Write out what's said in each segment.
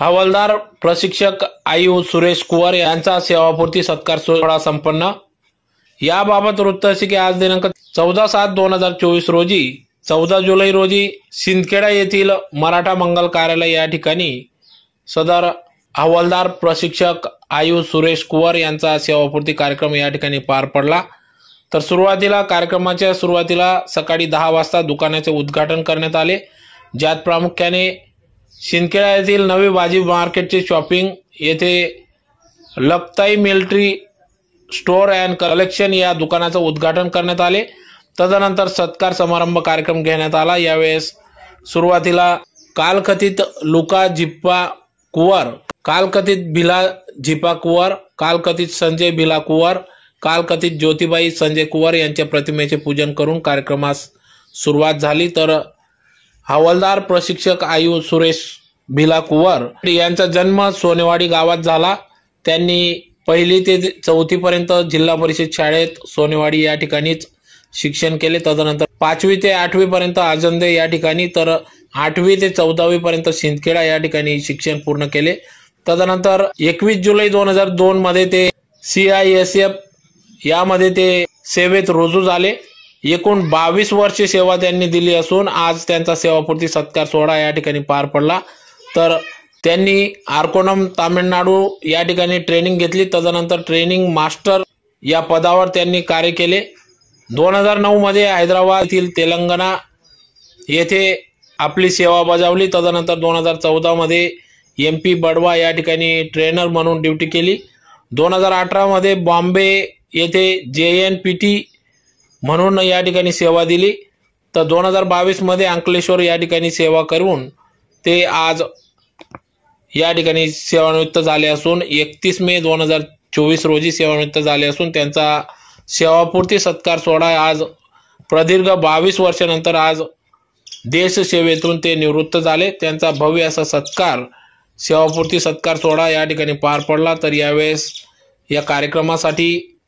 हवालदार प्रशिक्षक आयु सुरेश कुवर यांचा सेवापूर्ती सत्कार सोहळा संपन्न. याबाबत वृत्त असे की आज दिनांक चौदा सात दोन हजार चोवीस रोजी चौदा जुलै रोजी सिंदखेडा येथील मराठा मंगल कार्यालय या ठिकाणी सदर हवालदार प्रशिक्षक आयु सुरेश कुवर यांचा सेवापूर्ती कार्यक्रम या ठिकाणी पार पडला. तर सुरुवातीला कार्यक्रमाच्या सुरुवातीला सकाळी दहा वाजता दुकानाचे उद्घाटन करण्यात आले. ज्यात प्रामुख्याने शिंदखेडा येथील नवी भाजी मार्केटचे शॉपिंग येथे लपताई मिल्ट्री स्टोअर अँड कलेक्शन या दुकानाचं उद्घाटन करण्यात आले. तदनंतर सत्कार समारंभ कार्यक्रम घेण्यात आला. यावेळेस सुरुवातीला कालकथित लुका झिप्पा कुवर कालकथित भिला झिपा कुवर कालकथित संजय भिला कुवर कालकथित ज्योतिबाई संजय कुवर यांच्या प्रतिमेचे पूजन करून कार्यक्रमास सुरुवात झाली. तर हवालदार प्रशिक्षक आयु सुरेश भिलाकुवर यांचा जन्म सोनेवाडी गावात झाला. त्यांनी पहिली ते चौथीपर्यंत जिल्हा परिषद शाळेत सोनेवाडी या ठिकाणीच शिक्षण केले. तदनंतर पाचवी ते आठवी पर्यंत आजंदे या ठिकाणी तर आठवी ते चौदावी पर्यंत या ठिकाणी शिक्षण पूर्ण केले. तदनंतर एकवीस जुलै दोन हजार दोन मध्ये ते सी आय एस एफ यामध्ये ते सेवेत रुजू झाले. एकूण बावीस वर्षे सेवा त्यांनी दिली असून आज त्यांचा सेवापूर्ती सत्कार सोहळा या ठिकाणी पार पडला. तर त्यांनी आर्कोनम तामिळनाडू या ठिकाणी ट्रेनिंग घेतली. तदनंतर ट्रेनिंग मास्टर या पदावर त्यांनी कार्य केले. दोन हजार नऊमध्ये हैदराबाद येथील तेलंगणा येथे आपली सेवा बजावली. तदनंतर दोन हजार चौदामध्ये एम पी बडवा या ठिकाणी ट्रेनर म्हणून ड्युटी केली. दोन हजार अठरामध्ये बॉम्बे येथे जे एन पी टी म्हणून या ठिकाणी सेवा दिली. तर दोन हजार बावीसमध्ये अंकलेश्वर या ठिकाणी सेवा करून ते आज या ठिकाणी सेवानिवृत्त झाले असून एकतीस मे दोन हजार चोवीस रोजी सेवानिवृत्त झाले असून त्यांचा सेवापूर्ती सत्कार सोहळा आज प्रदीर्घ बावीस वर्षानंतर आज देशसेवेतून ते निवृत्त झाले. त्यांचा भव्य असा सत्कार सेवापूर्ती सत्कार सोहळा या ठिकाणी पार पडला. तर यावेळेस या कार्यक्रमासाठी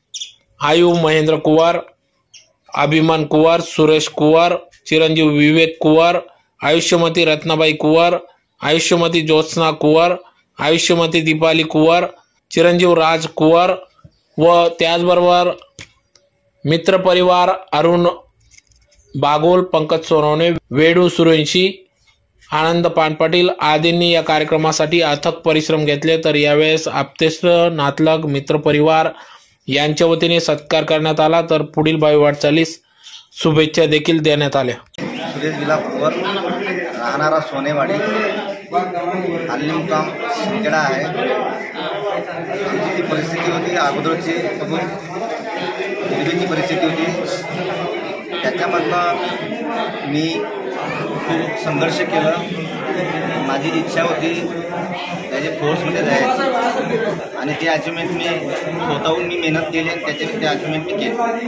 आयु महेंद्र कुवार अभिमान कुवार सुरेश कुवार चिरंजीव विवेक कुवार आयुष्यमती रत्नाबाई कुवार आयुष्यमती ज्योत्स्ना कुवार आयुष्यमती दीपाली कुवार चिरंजीव राज कुवार व त्याचबरोबर मित्रपरिवार अरुण बागोल पंकज सोनवणे वेडू सुरेंशी आनंद पानपाटील आदींनी या कार्यक्रमासाठी अथक परिश्रम घेतले. तर यावेळेस आप्तेष्ट नातलग मित्रपरिवार यांच्या वतीने सत्कार करण्यात आला. तर पुढील बावी वाटचालीस शुभेच्छा देखील देण्यात आल्या. सुरेश विलापूर राहणारा सोनेवाडी हल्ली मुकाम शिंगडा आहे. आमची जी परिस्थिती होती अगोदरची बघून गरिबीची परिस्थिती होती. त्याच्यामधनं मी संघर्ष केलं. माझी इच्छा होती त्याचे फोर्समध्ये जायची. आणि ते अचिव्हमेंट मी स्वतःहून मी मेहनत केली आणि त्याचे ते अचिव्हमेंट मी केलं.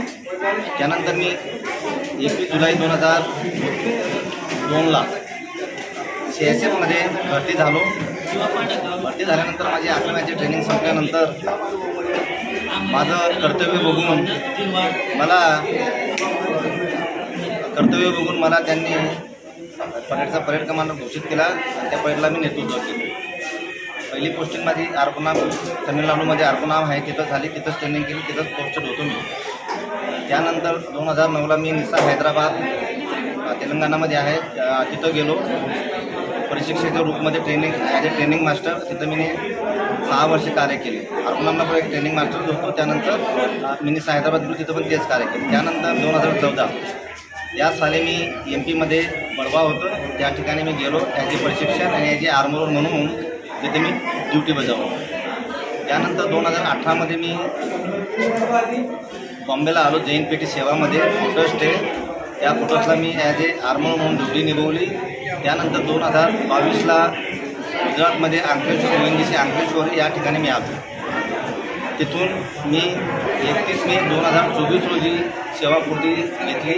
त्यानंतर मी एकवीस जुलै दोन हजार दोनला सी एस एफमध्ये भरती झालो. भरती झाल्यानंतर माझी आठवण्याची ट्रेनिंग संपल्यानंतर माझं कर्तव्य बघून मला कर्तव्य बघून मला त्यांनी परेडचा परेड कमांडर घोषित केला. आणि त्या परेडला मी नेतृत्व केलं. पहिली पोस्टिंग माझी आर्पनाम तमिळनाडूमध्ये आर्पनाम आहे. तिथं झाली तिथंच ट्रेनिंग केली तिथंच पोस्टेड होतो मी. त्यानंतर दोन हजार नऊला मी निसा हैदराबाद तेलंगणामध्ये आहे. तिथं गेलो. प्रशिक्षकाच्या रूपमध्ये training as a training master तिथं मी सहा वर्ष कार्य केले. अर्पणामला पण एक ट्रेनिंग मास्टर होतो. त्यानंतर मी निसा हैदराबाद गेलो तिथं पण तेच कार्य केले. त्यानंतर दोन हजार चौदा या साली मी एम पीमध्ये बडवा होतो. त्या ठिकाणी मी गेलो. त्याचे प्रशिक्षण आणि याचे आर्मोर म्हणून तिथे मी ड्युटी बजावलो. त्यानंतर दोन हजार अठरामध्ये मी बॉम्बेला आलो जैन पेटी सेवामध्ये फोटोस्ट आहे त्या फोटोसला मी ॲज ए आर्मोर म्हणून ड्युटी निभवली त्यानंतर दोन हजार बावीसला गुजरातमध्ये अंकलेश्वर ओएनजीसी अंकलेश्वर या ठिकाणी मी आलो. तिथून मी एकतीस मे दोन हजार चोवीस रोजी सेवापूर्ती घेतली.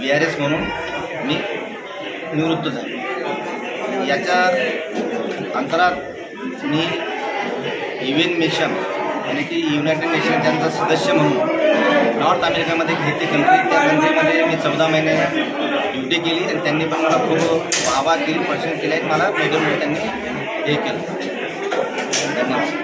व्ही आर एस म्हणून मी निवृत्त झालो. याच्या अंतरात मी युएन मिशन यानी की युनायटेड नेशन त्यांचा सदस्य म्हणून नॉर्थ अमेरिकामध्ये घेतली कंट्री त्या कंट्रीमध्ये मी चौदा महिने ड्युटी केली आणि त्यांनी पण मला खूप आवाज दिली प्रश्न केले आहेत मला मेडल त्यांनी हे केलं. धन्यवाद.